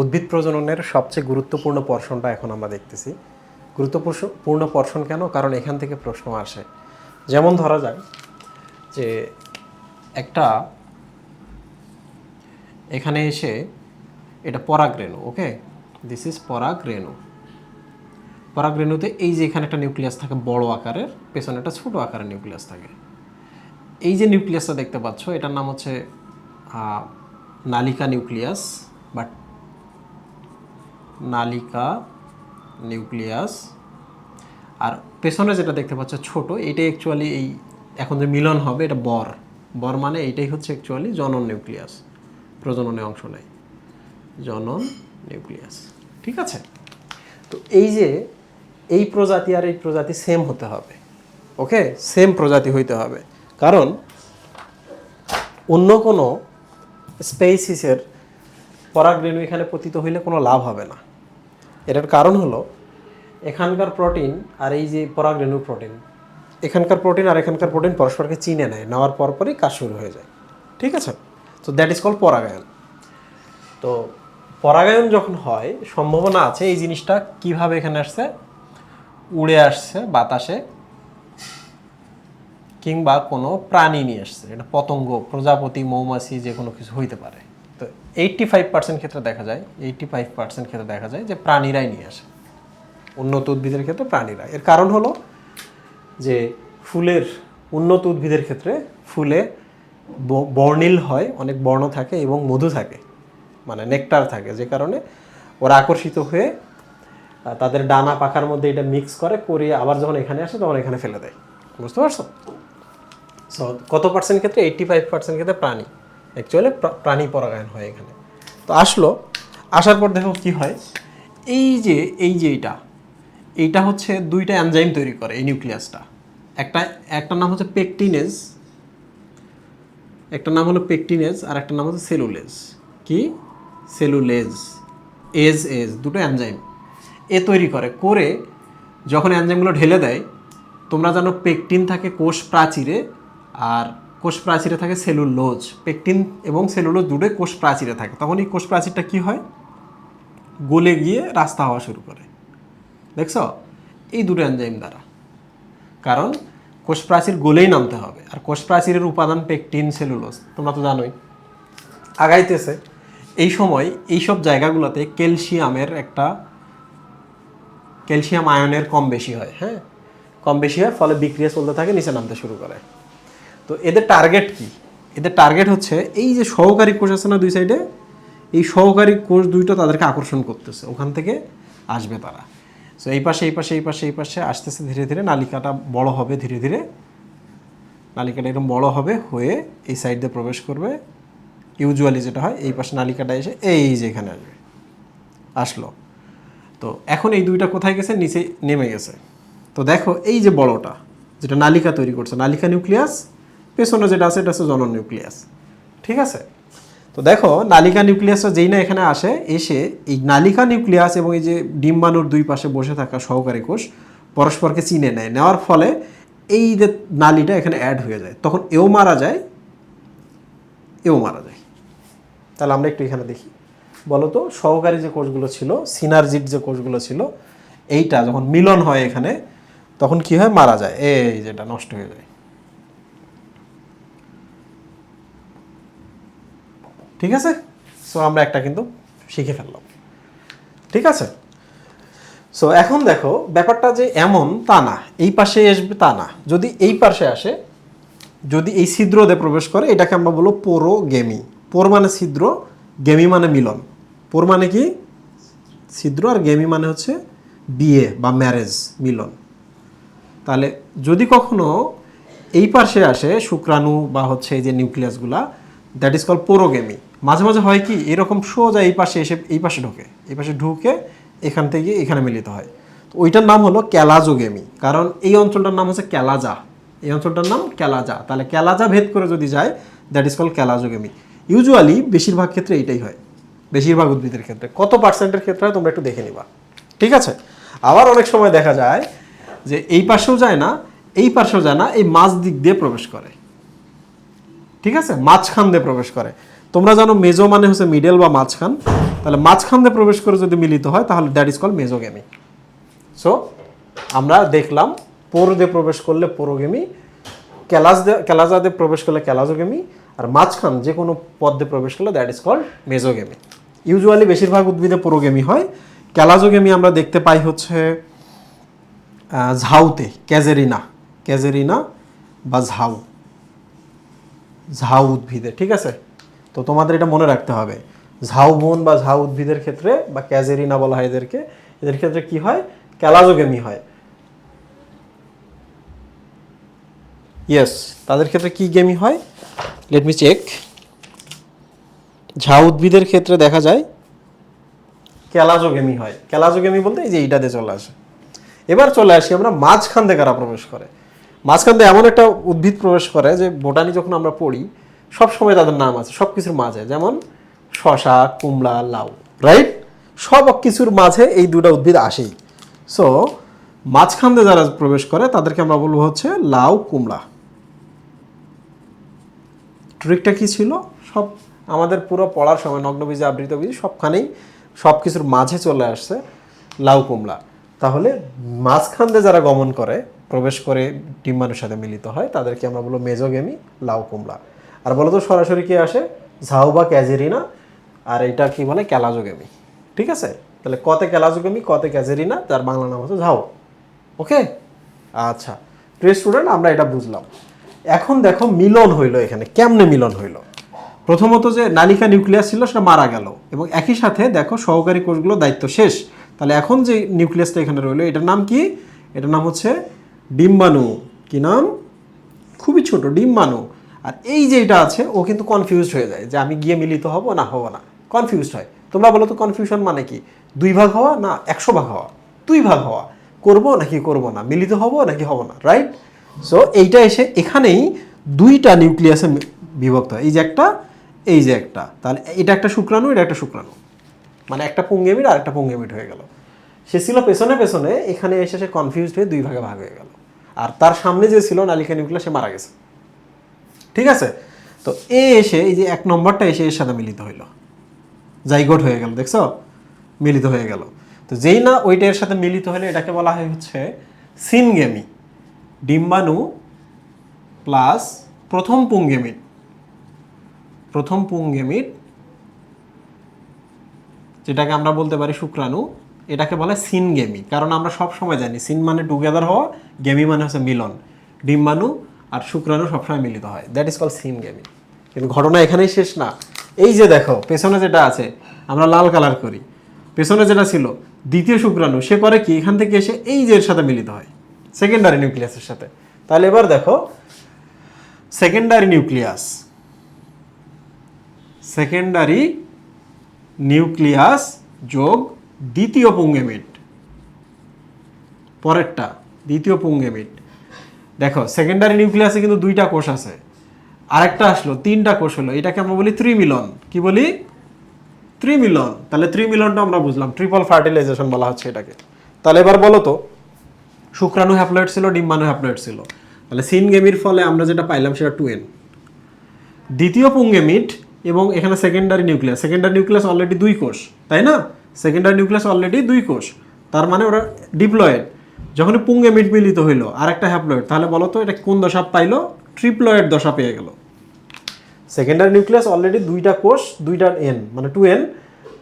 উদ্ভিদ প্রজননের সবচেয়ে গুরুত্বপূর্ণ পর্ষণটা এখন আমরা দেখতেছি। গুরুত্বপূর্ণ পর্ষণ কেন? কারণ এখান থেকে প্রশ্ন আসে। যেমন ধরা যায় যে একটা এখানে এসে এটা পরাগ রেণু ওকে? দিস ইজ পরাগ রেণু পরাগ রেণুতে এই যে এখানে একটা নিউক্লিয়াস থাকে, বড় আকারের, পেছনে একটা ছোট আকারের নিউক্লিয়াস থাকে। এই যে নিউক্লিয়াসটা দেখতে পাচ্ছ, এটার নাম হচ্ছে নালিকা নিউক্লিয়াস বাট নালিকা, নিউক্লিয়াস। আর পেছনে যেটা দেখতে পাচ্ছ ছোট, এটাই অ্যাকচুয়ালি এই এখন যে মিলন হবে, এটা বর। বর মানে এইটাই হচ্ছে অ্যাকচুয়ালি জনন নিউক্লিয়াস, প্রজননে অংশ নেয়। জনন নিউক্লিয়াস। ঠিক আছে? তো এই যে এই প্রজাতি আর এই প্রজাতি সেম হতে হবে ওকে সেম প্রজাতি হইতে হবে। কারণ অন্য কোনো স্পেসিসের পরাগরেণু এখানে পতিত হইলে কোনো লাভ হবে না। এটার কারণ হলো এখানকার প্রোটিন আর এই যে পরাগরেণু প্রোটিন এখানকার প্রোটিন আর এখানকার প্রোটিন পরস্পরকে চিনে নেয়, নেওয়ার পরপরই কাজ শুরু হয়ে যায়। ঠিক আছে? তো দ্যাট ইজ কল পরাগায়ন। তো পরাগায়ন যখন হয়, সম্ভাবনা আছে এই জিনিসটা কীভাবে এখানে আসছে? উড়ে আসছে বাতাসে কিংবা কোনো প্রাণী নিয়ে আসছে। এটা পতঙ্গ, প্রজাপতি, মৌমাছি যে কোনো কিছু হইতে পারে। এইটটি ফাইভ পার্সেন্ট ক্ষেত্রে দেখা যায় এইটটি ফাইভ পার্সেন্ট ক্ষেত্রে দেখা যায় যে প্রাণীরাই নিয়ে আসে। উন্নত উদ্ভিদের ক্ষেত্রে প্রাণীরা এর কারণ হলো যে ফুলের উন্নত উদ্ভিদের ক্ষেত্রে ফুলে বর্ণিল হয়, অনেক বর্ণ থাকে এবং মধু থাকে মানে নেকটার থাকে, যে কারণে ওরা আকর্ষিত হয়ে তাদের ডানা পাখার মধ্যে এটা মিক্স করে করে আবার যখন এখানে আসে তখন এখানে ফেলে দেয়। বুঝতে পারছ? সো কত পার্সেন্ট ক্ষেত্রে? এইট্টি ফাইভ পার্সেন্ট ক্ষেত্রে প্রাণী। অ্যাকচুয়ালি প্রাণী পরাগায়ন হয় এখানে। তো আসলো, আসার পর দেখো কি হয়? এই যে এই যে এইটা এইটা হচ্ছে দুইটা এনজাইম তৈরি করে এই নিউক্লিয়াসটা একটা একটা নাম হচ্ছে পেকটিনেজ একটা নাম হলো পেকটিনেজ আর একটা নাম হচ্ছে সেলুলেজ কি? সেলুলেজ এজ এজ দুটো এনজাইম এ তৈরি করে করে যখন এনজাইমগুলো ঢেলে দেয়, তোমরা জানো পেকটিন থাকে কোষ প্রাচীরে আর কোষ প্রাচীরে থাকে সেলুলোজ, পেকটিন এবং সেলুলোজ দুটোই কোষ প্রাচীরে থাকে। তখন এই কোষ প্রাচীরটা কি হয়? গলে গিয়ে রাস্তা হওয়া শুরু করে। দেখছ? এই দুটো এনজাইম দ্বারা। কারণ কোষ প্রাচীর গলেই নামতে হবে। আর কোষ প্রাচীরের উপাদান পেকটিন, সেলুলোজ, তোমরা তো জানোই। আগাইতেছে, এই সময় এই সব জায়গাগুলোতে ক্যালসিয়ামের একটা ক্যালসিয়াম আয়নের কম বেশি হয় হ্যাঁ? কম বেশি হয়, ফলে বিক্রিয়া চলতে থাকে, নিচে নামতে শুরু করে। তো এদের টার্গেট কি? এদের টার্গেট হচ্ছে এই যে সহকারী কোষ আছে না দুই সাইডে এই সহকারী কোষ দুইটা তাদেরকে আকর্ষণ করতেছে, ওখান থেকে আসবে তারা। সো এই পাশে এই পাশে এই পাশে এই পাশে আসতেছে ধীরে ধীরে, নালিকাটা বড় হবে ধীরে ধীরে। নালিকাটা এরকম বড় হবে হয়ে এই সাইড দিয়ে প্রবেশ করবে। ইউজুয়ালি যেটা হয়, এই পাশে নালিকাটা এসে এই যে এখানে আসবে। আসলো। তো এখন এই দুইটা কোথায় গেছে? নিচে নেমে গেছে। তো দেখো এই যে বড়টা, যেটা নালিকা তৈরি করছে, নালিকা নিউক্লিয়াস পেছনে যেটা আছে, এটা হচ্ছে জনন নিউক্লিয়াস। ঠিক আছে? তো দেখো, নালিকা নিউক্লিয়াসটা যেই না এখানে আসে, এসে এই নালিকা নিউক্লিয়াস এবং এই যে ডিম্বাণুর দুই পাশে বসে থাকা সহকারী কোষ পরস্পরকে চিনে নেয়। নেওয়ার ফলে এই যে নালিটা এখানে অ্যাড হয়ে যায়। তখন এও মারা যায়, এও মারা যায়। তাহলে আমরা একটু এখানে দেখি। বলো তো, সহকারী যে কোষগুলো ছিল সিনার্জিট যে কোষগুলো ছিল, এইটা যখন মিলন হয় এখানে, তখন কি হয়? মারা যায়। এই যেটা নষ্ট হয়ে যায়। ঠিক আছে? সো আমরা একটা কিন্তু শিখে ফেললাম। ঠিক আছে? সো এখন দেখো, ব্যাপারটা যে এমন তা না। এই পাশে আসবে তা না। যদি এই পাশে আসে, যদি এই ছিদ্র দিয়ে প্রবেশ করে, এটাকে আমরা বলব পোরো গেমি পোর মানে ছিদ্র, গেমি মানে মিলন। পোর মানে কি? ছিদ্র আর গেমি মানে হচ্ছে বিয়ে বা ম্যারেজ, মিলন। তাহলে যদি কখনো এই পাশে আসে শুক্রাণু বা হচ্ছে এই যে নিউক্লিয়াসগুলা দ্যাট ইজ কল পোরোগেমি। মাঝে মাঝে হয় কি, এরকম সোজা এই পাশে এসে, এই পাশে ঢোকে। এই পাশে ঢুকে এখান থেকে এখানে মিলিত হয়। তো ওইটার নাম হলো ক্যালাজোগেমি। কারণ এই অঞ্চলটার নাম হচ্ছে ক্যালাজা। এই অঞ্চলটার নাম ক্যালাজা। তাহলে ক্যালাজা ভেদ করে যদি যায় that is call chalazogamy. Usually বেশিরভাগ ক্ষেত্রে এইটাই হয়। বেশিরভাগ উদ্ভিদের ক্ষেত্রে। কত পার্সেন্টের ক্ষেত্রে হয়, তোমরা একটু দেখে নিবা। ঠিক আছে? আবার অনেক সময় দেখা যায় যে এই পাশেও যায় না, এই পাশেও যায় না, এই মাঝ দিক দিয়ে প্রবেশ করে। ঠিক আছে? মাঝখান দিয়ে প্রবেশ করে। তোমরা জানো মেজো মানে হচ্ছে মিডল বা মাঝখান। তাহলে মাঝখান দিয়ে প্রবেশ করে যদি মিলিত হয়, তাহলে that is call mesogamy so আমরা দেখলাম পোর দিয়ে প্রবেশ করলে পোরোগেমি ক্যালাস ক্যালাজা দিয়ে প্রবেশ করলে ক্যালাজোগেমি, আর মাঝখান যে কোনো পদ দিয়ে প্রবেশ করলে that is called mesogamy usually বেশিরভাগ উদ্ভিদে পোরোগেমি হয়। ক্যালাজোগেমি আমরা দেখতে পাই হচ্ছে ঝাউতে, ক্যাজেরিনা ক্যাজেরিনা বা ঝাউ ঝাউ উদ্ভিদে, ঠিক আছে? তো তোমাদের এটা মনে রাখতে হবে। ঝাউ বন বা ঝাউ উদ্ভিদের ক্ষেত্রে বা ক্যাজেরিনা বলা হয় এদেরকে, এদের ক্ষেত্রে কি হয়? ক্যালাজোগেমি হয়। ইয়েস তাদের ক্ষেত্রে কি গেমি হয়? লেট মি চেক ঝাউ উদ্ভিদের ক্ষেত্রে দেখা যায় ক্যালাজোগেমি হয়। ক্যালাজোগেমি বলতে এই যে এইটাতে চলে আসে। এবার চলে আসি আমরা মাঝখান থেকে কারা প্রবেশ করে। মাঝখান এমন একটা উদ্ভিদ প্রবেশ করে যে, বোটানি যখন আমরা পড়ি সব সময় তাদের নাম আছে সব কিছুর মাঝে। যেমন শশা, কুমড়া, লাউ রাইট সব কিছুর মাঝে এই দুটা উদ্ভিদ আসেই। সো মাঝখান দিয়ে যারা প্রবেশ করে, তাদেরকে আমরা বলব হচ্ছে লাউ, কুমড়া। ট্রিকটা কি ছিল? সব আমাদের পুরো পড়ার সময়, নগ্নবীজ আবৃত বীজ, সবখানেই সব কিছুর মাঝে চলে আসছে লাউ, কুমড়া। তাহলে মাঝখান দিয়ে যারা গমন করে, প্রবেশ করে ডিম্বাণুর সাথে মিলিত হয়, তাদেরকে আমরা বলব মেজোগেমি, লাউ, কুমড়া। আর বলো তো সরাসরি কি আসে? ঝাউ বা ক্যাজেরিনা। আর এটা কি বলে? ক্যালাজোগেমি। ঠিক আছে? তাহলে কতে ক্যালাজোগেমি, কতে ক্যাজেরিনা, তার বাংলা নাম হচ্ছে ঝাউ। ওকে? আচ্ছা। প্রিয় স্টুডেন্ট আমরা এটা বুঝলাম। এখন দেখো মিলন হইল এখানে। কেমনে মিলন হইল? প্রথমত যে নালিকা নিউক্লিয়াস ছিল, সেটা মারা গেল। এবং একই সাথে দেখো সহকারী কোষগুলো দায়িত্ব শেষ। তাহলে এখন যে নিউক্লিয়াসটা এখানে রইল, এটার নাম কি? এটার নাম হচ্ছে ডিম্বাণু। কি নাম? খুবই ছোট, ডিম্বাণু। আর এই যে এটা আছে, ও কিন্তু কনফিউজড হয়ে যায় যে আমি গিয়ে মিলিত হব না হব না। কনফিউজড হয়। তোমরা বলো তো কনফিউশন মানে কি? দুই ভাগ হওয়া না একশো ভাগ হওয়া? দুই ভাগ হওয়া। করব নাকি করব না? মিলিত হব নাকি হব না? রাইট সো এইটা এসে এখানেই দুইটা নিউক্লিয়াসে বিভক্ত হয়। এই যে একটা, এই যে একটা। তাহলে এটা একটা শুক্রাণু, এটা একটা শুক্রাণু। মানে একটা পুঙ্গেমিট আর একটা পুঙ্গেমিট হয়ে গেল। সে ছিল পেছনে পেছনে। এখানে এসে সে কনফিউজড হয়ে দুই ভাগে ভাগ হয়ে গেল। আর তার সামনে যে ছিল নালিকা নিউক্লিয়াস সে মারা গেছে। ঠিক আছে? তো এ এসে, এই যে এক নম্বরটা এসে এর সাথে মিলিত হইল। জাইগোট হয়ে গেল, দেখছ? মিলিত হয়ে গেল। তো যেই না ওইটা এর সাথে মিলিত হলে এটাকে বলা হয় হচ্ছে সিনগেমি। ডিম্বাণু প্লাস প্রথম পুঙ্গেমিট। প্রথম পুঙ্গেমিট, যেটাকে আমরা বলতে পারি শুক্রাণু, এটাকে বলে সিনগেমি। কারণ আমরা সব সময় জানি, সিন মানে টুগেদার হওয়া, গেমি মানে হচ্ছে মিলন। ডিম্বাণু আর শুক্রাণু সবসময় মিলিত হয়। দ্যাট ইজ কল সিনগেমি কিন্তু ঘটনা এখানেই শেষ না। এই যে দেখো, পেছনে যেটা আছে, আমরা লাল কালার করি। পেছনে যেটা ছিল, দ্বিতীয় শুক্রাণু, সে করে কি? এখান থেকে এসে এই যে এর সাথে মিলিত হয়। সেকেন্ডারি নিউক্লিয়াসের সাথে। তাহলে এবার দেখো সেকেন্ডারি নিউক্লিয়াস সেকেন্ডারি নিউক্লিয়াস যোগ দ্বিতীয় পুঙ্গেমিট। পরেরটা, দ্বিতীয় পুঙ্গেমিট। দেখো সেকেন্ডারি নিউক্লিয়াসে কিন্তু দুইটা কোষ আছে। আরেকটা আসলো, তিনটা কোষ হলো, এটাকে আমরা বলি ত্রিমিলন। কি বলি? ত্রিমিলন। তাহলে ত্রিমিলনটা আমরা বুঝলাম ট্রিপল ফার্টিলাইজেশন বলা হচ্ছে এটাকে। তাহলে এবার বলো তো, শুক্রাণু হ্যাপ্লয়েড ছিল ডিম্বাণু হ্যাপ্লয়েড ছিল। তাহলে সিনগেমির ফলে আমরা যেটা পাইলাম সেটা টু এন দ্বিতীয় পুঙ্গেমিট এবং এখানে secondary nucleus secondary nucleus already দুই কোষ, তাই না? সেকেন্ডারি নিউক্লিয়াস অলরেডি দুই কোষ। তার মানে ওরা ডিপ্লয়েড যখন পুঙ্গেমিট মিলিত হইল, আর একটা হ্যাপ্লয়েড তাহলে বলো তো এটা কোন দশা পাইলো? ট্রিপ্লয়েড দশা পেয়ে গেল। সেকেন্ডারি নিউক্লিয়াস অলরেডি দুইটা কোষ দুইটা এন মানে টু এন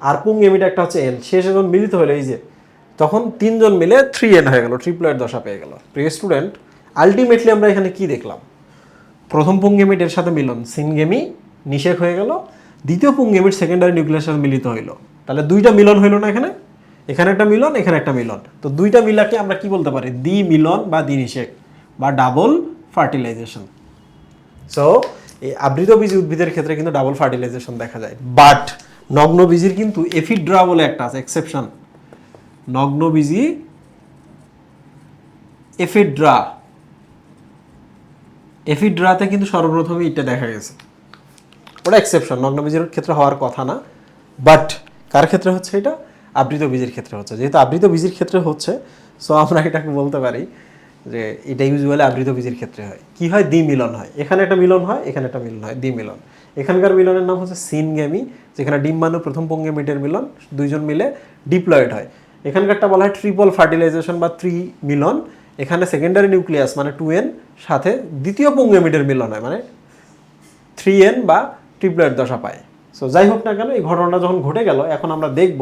আর পুঙ্গেমিট একটা হচ্ছে এন শেষে যখন মিলিত হলো এই যে। তখন তিনজন মিলে থ্রি এন হয়ে গেল ট্রিপ্লয়েড দশা পেয়ে গেল। প্রিয় স্টুডেন্ট আলটিমেটলি আমরা এখানে কি দেখলাম? প্রথম পুঙ্গেমিট এর সাথে মিলন, সিনগেমি নিষেক হয়ে গেল, দ্বিতীয় পুঙ্গেমিট সেকেন্ডারি নিউক্লিয়াসের সাথে মিলিত হইল। তাহলে দুইটা মিলন হইল না এখানে? এখানে একটা মিলন, এখানে একটা মিলন। তো দুইটা মিলাকে আমরা কি বলতে পারি? দ্বি মিলন বা দ্বি নিষেক বা ডাবল ফার্টিলাইজেশন সো এই আবৃতবীজী উদ্ভিদের ক্ষেত্রে কিন্তু ডাবল ফার্টিলাইজেশন দেখা যায়। বাট নগ্নবীজির কিন্তু এফিড্রা বলে একটা আছে এক্সেপশন নগ্নবীজি এফিড্রা। এফিড্রাতে কিন্তু সর্বপ্রথমে এটা দেখা গেছে। ওটা এক্সেপশন নগ্নবীজের ক্ষেত্রে হওয়ার কথা না। বাট কার ক্ষেত্রে হচ্ছে এটা? আবৃত বীজের ক্ষেত্রে হচ্ছে। যেহেতু আবৃত বীজের ক্ষেত্রে হচ্ছে সো আমরা এটাকে বলতে পারি যে এটা ইউজুয়ালি আবৃত বীজের ক্ষেত্রে হয়। কি হয়? দ্বি মিলন হয়। এখানে একটা মিলন হয়, এখানে একটা মিলন হয়। দ্বি মিলন এখানকার মিলনের নাম হচ্ছে সিনগেমি, যেখানে ডিম্বাণু প্রথম পঙ্গেমিটের মিলন, দুইজন মিলে ডিপ্লয়েড হয়। এখানকারটা বলা হয় ট্রিপল ফার্টিলাইজেশন বা ত্রি মিলন এখানে সেকেন্ডারি নিউক্লিয়াস মানে টু এন সাথে দ্বিতীয় পঙ্গেমিটের মিলন হয় মানে থ্রি এন বা ট্রিপ্লয়েড দশা পায়। সো যাই হোক না কেন, এই ঘটনাটা যখন ঘটে গেল, এখন আমরা দেখব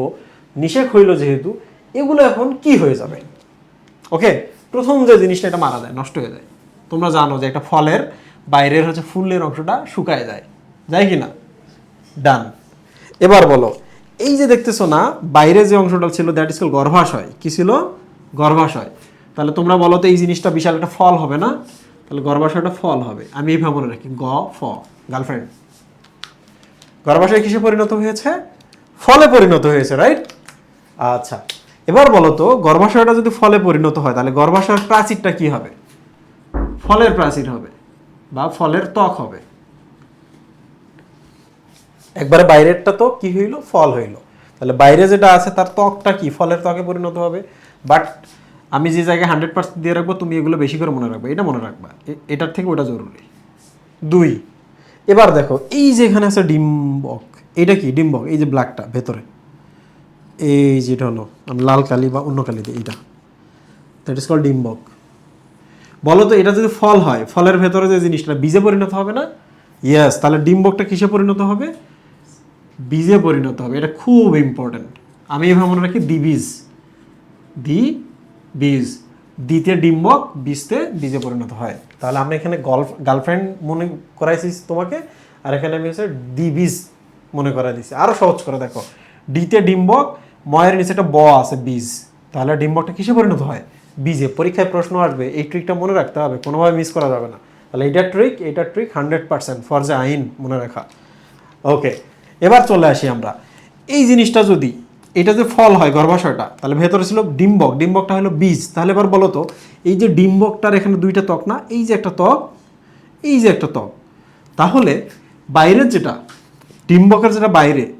নিষেক হইল যেহেতু, এগুলো এখন কি হয়ে যাবে? ওকে প্রথম যে জিনিসটা এটা মারা যায়, নষ্ট হয়ে যায়। তোমরা জানো যে একটা ফলের বাইরের হচ্ছে ফুলের অংশটা শুকায় যায়। যায় কি না? ডান এবার বলো, এই যে দেখতেছো না, বাইরে যে অংশটা ছিল দ্যাট ইজ কল গর্ভাশয়। কি ছিল? গর্ভাশয়। তাহলে তোমরা বলো তো এই জিনিসটা বিশাল একটা ফল হবে না? তাহলে গর্ভাশয়টা ফল হবে। আমি এইভাবে মনে রাখি, গ, ফ গার্লফ্রেন্ড গর্ভাশয় কিসে পরিণত হয়েছে? ফলে পরিণত হয়েছে রাইট আচ্ছা। এবার বলো তো, গর্ভাশয়টা যদি ফলে পরিণত হয়, তাহলে গর্ভাশয়ের প্রাচীরটা কি হবে? ফলের প্রাচীর হবে বা ফলের ত্বক হবে। একবারে বাইরেরটা তো কি হইল? ফল হইল। তাহলে বাইরে যেটা আছে, তার ত্বকটা কি? ফলের ত্বকে পরিণত হবে। বাট আমি যে জায়গায় হান্ড্রেড পার্সেন্ট দিয়ে রাখব, তুমি এগুলো বেশি করে মনে রাখবে। এটা মনে রাখবা। এটার থেকে ওটা জরুরি। দুই, এবার দেখো, এই যে এখানে আছে ডিম্বক, এটা কি? ডিম্বক, এই যে ব্ল্যাকটা, ভেতরে। এই যেটা হলো লাল কালি বা অন্য কালি দিই এইটা। দ্যাট ইজ কল ডিম্বক। বলো তো, এটা যদি ফল হয়, ফলের ভেতরে যে জিনিসটা, বীজে পরিণত হবে না? ইয়েস তাহলে ডিম্বকটা কিসে পরিণত হবে? বীজে পরিণত হবে। এটা খুব ইম্পর্ট্যান্ট আমি এভাবে মনে রাখি দ্বিবীজ দ্বি বীজ। দ্বিতীয় ডিম্বক, বীজতে বীজে পরিণত হয়। তাহলে আমি এখানে গল্ফ, গার্লফ্রেন্ড মনে করাইছি তোমাকে, আর এখানে আমি হচ্ছে দ্বিবীজ মনে করাই দিছি। আরও সহজ করে দেখো। ডিতে ডিম্বক ময়ের নিচে একটা ব আছে, বীজ। তাহলে ডিম্বকটা কিসে পরিণত হয়? বীজে। পরীক্ষায় প্রশ্ন আসবে, এই ট্রিকটা মনে রাখতে হবে, কোনোভাবে মিস করা যাবে না। তাহলে এইটা ট্রিক এইটা ট্রিক হান্ড্রেড পার্সেন্ট ফর যে আইন মনে রাখা। ওকে এবার চলে আসি আমরা। এই জিনিসটা যদি, এটা যে ফল হয় গর্ভাশয়টা, তাহলে ভেতরে ছিল ডিম্বক। ডিম্বকটা হলো বীজ। তাহলে এবার বলো তো, এই যে ডিম্বকটার এখানে দুইটা ত্বক না, এই যে একটা ত্বক, এই যে একটা ত্বক। তাহলে বাইরের যেটা, ডিম্বকের যেটা বাইরে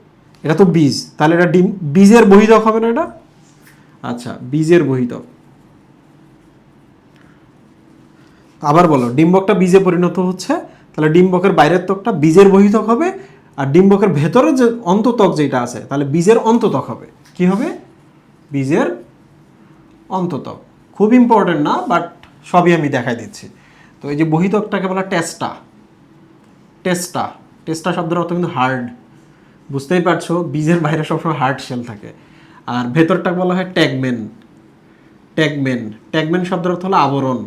এটা তো বীজ। তাহলে এটা ডিম বীজের বহিতক হবে না এটা? আচ্ছা বীজের বহিতক। আবার বলো ডিম্বকটা বীজে পরিণত হচ্ছে তাহলে ডিম্বকের বাইরের ত্বকটা বীজের বহিতক হবে আর ডিম্বকের ভেতরে যে অন্তত্বক যেটা আছে তাহলে বীজের অন্ততক হবে। কি হবে? বীজের অন্তত্বক খুব ইম্পর্টেন্ট না বাট সবই আমি দেখাই দিচ্ছি। তো এই যে বহিতকটাকে বলা টেস্টা। টেস্টা। টেস্টা শব্দের অর্থ কিন্তু হার্ড বুঝতেই পারছ, বীজের বাইরে সবসময় হার্ড শেল থাকে। আর ভেতরটা বলা হয় ট্যাগমেন ট্যাগমেন ট্যাগমেন শব্দের অর্থ হলো আবরণ।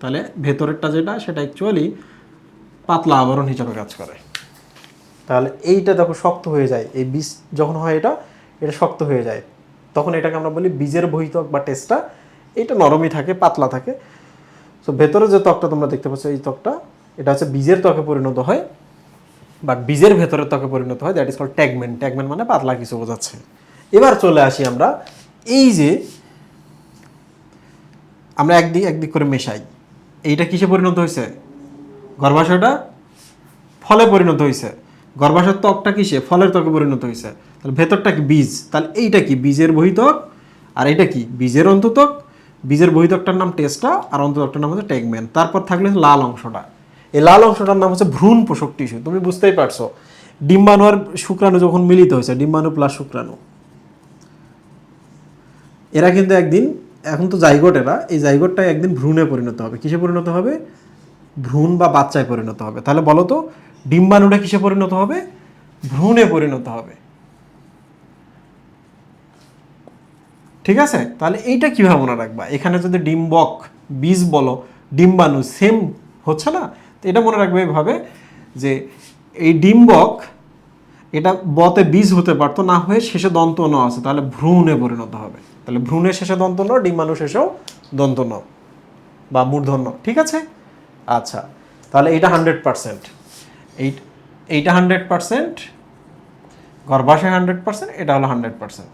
তাহলে ভেতরেরটা যেটা, সেটা অ্যাকচুয়ালি পাতলা আবরণ হিসাবে কাজ করে। তাহলে এইটা দেখো শক্ত হয়ে যায়। এই বীজ যখন হয় এটা এটা শক্ত হয়ে যায়। তখন এটাকে আমরা বলি বীজের বহিতক বা টেস্টটা এটা নরমই থাকে, পাতলা থাকে। সো ভেতরে যে ত্বকটা তোমরা দেখতে পাচ্ছ, এই ত্বকটা, এটা হচ্ছে বীজের ত্বকে পরিণত হয়। বাট বীজের ভেতরের ত্বকে পরিণত হয় that is call tegmen tegmen মানে পাতলা কিছু বোঝাচ্ছে। এবার চলে আসি আমরা, এই যে আমরা একদিক একদিক করে মেশাই। এইটা কিসে পরিণত হয়েছে? গর্ভাশয়টা ফলে পরিণত হয়েছে। গর্ভাশয়ের ত্বকটা কিসে? ফলের ত্বকে পরিণত হয়েছে। তাহলে ভেতরটা কি বীজ? তাহলে এইটা কি? বীজের বহিতক। আর এটা কি? বীজের অন্ততক। বীজের বহিতকটার নাম টেস্টা, আর অন্ততকটার নাম হচ্ছে ট্যাগম্যান তারপর থাকলে লাল অংশটা। এই লাল অংশটার নাম হচ্ছে ভ্রূণ পোষক টিস্যু। তুমি বুঝতেই পারছ। ডিম্বাণু আর শুক্রাণু যখন মিলিত হয়েছে, ডিম্বাণু প্লাস শুক্রাণু। এরা কিন্তু একদিন, এখন তো জাইগোট এরা, এই জাইগোটটা একদিন ভ্রূণে পরিণত হবে। কিসে পরিণত হবে? ভ্রূণ বা বাচ্চায় পরিণত হবে। তাহলে বলো তো, ডিম্বাণুটা কিসে পরিণত হবে? ভ্রূণে পরিণত হবে। ঠিক আছে? তাহলে এইটা কীভাবে মনে রাখবা? এখানে যদি ডিম্বক বীজ বলো, ডিম্বাণু সেম হচ্ছে না? এটা মনে রাখবে এভাবে যে এই ডিম্বক, এটা বতে বীজ হতে পারতো, না হয়ে শেষে দন্ত ন আছে, তাহলে ভ্রূণে পরিণত হবে। তাহলে ভ্রূণের শেষে দন্ত ন ডিম্বাণু শেষেও দন্ত ন বা মূর্ধন্য ঠিক আছে? আচ্ছা তাহলে এইটা হান্ড্রেড পারসেন্ট এই এইটা হান্ড্রেড পারসেন্ট গর্ভাশয় হান্ড্রেড পারসেন্ট এটা হলো হান্ড্রেড পারসেন্ট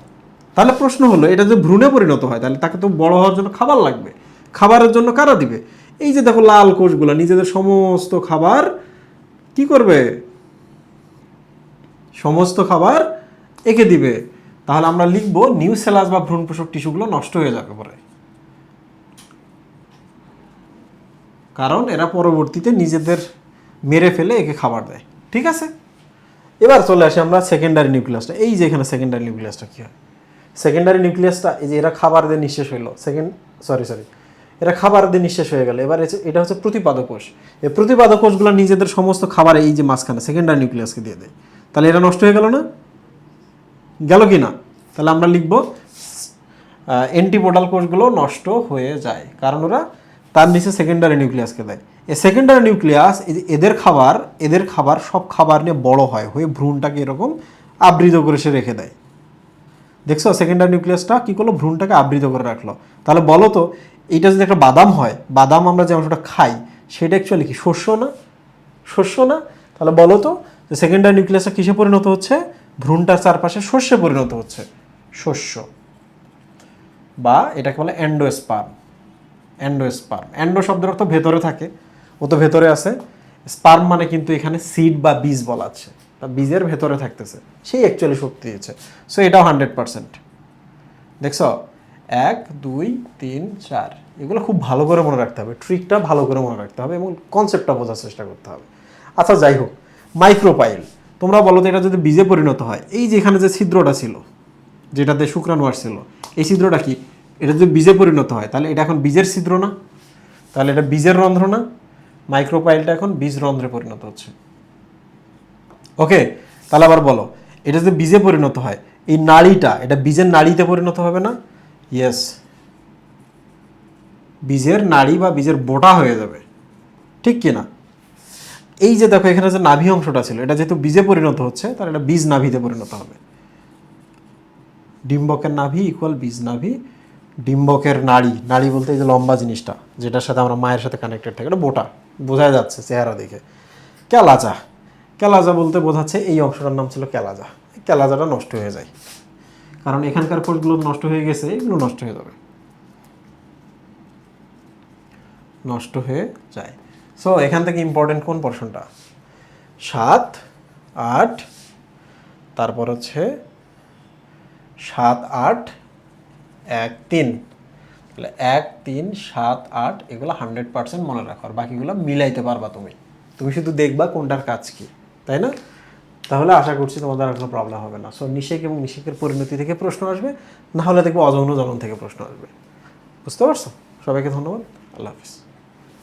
তাহলে প্রশ্ন হলো, এটা যদি ভ্রূণে পরিণত হয়, তাহলে তাকে তো বড় হওয়ার জন্য খাবার লাগবে। খাবারের জন্য কারা দিবে? এই যে দেখো লাল কোষগুলো, নিজেদের সমস্ত খাবার কি করবে? সমস্ত খাবার একে দিবে। তাহলে আমরা লিখব নিউ সেলাস বা ভ্রূণ পোষক টিস্যুগুলো নষ্ট হয়ে যাবে পরে। কারণ এরা পরবর্তীতে নিজেদের মেরে ফেলে একে খাবার দেয়। ঠিক আছে? এবার চলে আসি আমরা সেকেন্ডারি নিউক্লিয়াসটা এই যে এখানে সেকেন্ডারি নিউক্লিয়াসটা কী হয়? সেকেন্ডারি নিউক্লিয়াসটা এই যে এরা খাবার দিয়ে নিঃশেষ হইল। সেকেন্ড সরি সরি এরা খাবার দিয়ে নিঃশেষ হয়ে গেল। এবার এটা হচ্ছে প্রতিপাদক কোষ। এই প্রতিপাদক কোষগুলো নিজেদের সমস্ত খাবার এই যে মাঝখানে সেকেন্ডারি নিউক্লিয়াসকে দিয়ে দেয়। তাহলে এটা নষ্ট হয়ে গেল না? গেল কি না? তাহলে আমরা লিখব অ্যান্টিপোডাল কোষগুলো নষ্ট হয়ে যায়। কারণ ওরা তার নিচে সেকেন্ডারি নিউক্লিয়াসকে দেয়। এই সেকেন্ডারি নিউক্লিয়াস এদের খাবার এদের খাবার সব খাবার নিয়ে বড় হয়, হয়ে ভ্রূণটাকে এরকম আবৃত করে সে রেখে দেয়। দেখছ সেকেন্ডারি নিউক্লিয়াসটা কী করল? ভ্রূণটাকে আবৃত করে রাখল। তাহলে বলো তো, এইটা যদি একটা বাদাম হয়, বাদাম আমরা যে অংশটা খাই, সেটা অ্যাকচুয়ালি কি শস্য না? শস্য না? তাহলে বলো তো, যে সেকেন্ডারি নিউক্লিয়াসটা কিসে পরিণত হচ্ছে? ভ্রূণটার চারপাশে শস্যে পরিণত হচ্ছে। শস্য। বা এটাকে বলে অ্যান্ডোস্পার্ম। অ্যান্ডোস্পার্ম। অ্যান্ডো শব্দের অর্থ ভেতরে থাকে। ও তো ভেতরে আছে। স্পার্ম মানে কিন্তু এখানে সিড বা বীজ বলা আছে। তা বীজের ভেতরে থাকতেছে। সেই অ্যাকচুয়ালি শক্তি দিয়েছে। সো এটাও হান্ড্রেড পার্সেন্ট দেখছ? এক, দুই, তিন, চার। এগুলো খুব ভালো করে মনে রাখতে হবে। ট্রিকটা ভালো করে মনে রাখতে হবে এবং কনসেপ্টটা বোঝার চেষ্টা করতে হবে। আচ্ছা যাই হোক। মাইক্রোপাইল তোমরা বলো তো, এটা যদি বীজে পরিণত হয়, এই যে এখানে যে ছিদ্রটা ছিল, যেটাতে শুক্রাণু আসছিল, এই ছিদ্রটা কি? এটা যদি বীজে পরিণত হয়, তাহলে এটা এখন বীজের ছিদ্র না? তাহলে এটা বীজের রন্ধ্র না? মাইক্রোপাইলটা এখন বীজ রন্ধ্রে পরিণত হচ্ছে। ওকে, তাহলে আবার বলো, এটা যদি বীজে পরিণত হয়, এই নাড়িটা, এটা বীজের নাড়িতে পরিণত হবে না? ইয়েস বীজের নাড়ি বা বীজের বোটা হয়ে যাবে। ঠিক কি না? এই যে দেখো, এখানে যে নাভি অংশটা ছিল, এটা যেহেতু বীজে পরিণত হচ্ছে, তাহলে এটা বীজ নাভিতে পরিণত হবে। ডিম্বকের নাভি ইকুয়াল বীজ নাভি, ডিম্বকের নাড়ি। নাড়ি বলতে এই যে লম্বা জিনিসটা, যেটার সাথে আমরা মায়ের সাথে কানেক্টেড থাকে, এটা বোটা বোঝা যাচ্ছে চেহারা দেখে। ক্যালাজা ক্যালাজা বলতে বোঝাচ্ছে এই অংশটার নাম ছিল ক্যালাজা ক্যালাজাটা নষ্ট হয়ে যায়। কারণ এখানকার কোষগুলো নষ্ট হয়ে গেছে, এগুলো নষ্ট হয়ে যাবে। নষ্ট হয়ে যায়। সো এখান থেকে ইম্পর্টেন্ট কোন পোর্শনটা সাত, আট, তারপর হচ্ছে সাত, আট, এক, তিন। তাহলে এক, তিন, সাত, আট, এগুলো হান্ড্রেড পার্সেন্ট মনে রাখো। আর বাকিগুলো মিলাইতে পারবা তুমি। তুমি শুধু দেখবা কোনটার কাজ কি। তাই না? তাহলে আশা করছি তোমাদের আর কোনো প্রবলেম হবে না। সো নিষেক এবং নিষেকের পরিণতি থেকে প্রশ্ন আসবে, না হলে দেখব অযৌন জনন থেকে প্রশ্ন আসবে। বুঝতে পারছ? সবাইকে ধন্যবাদ। আল্লাহ হাফিজ।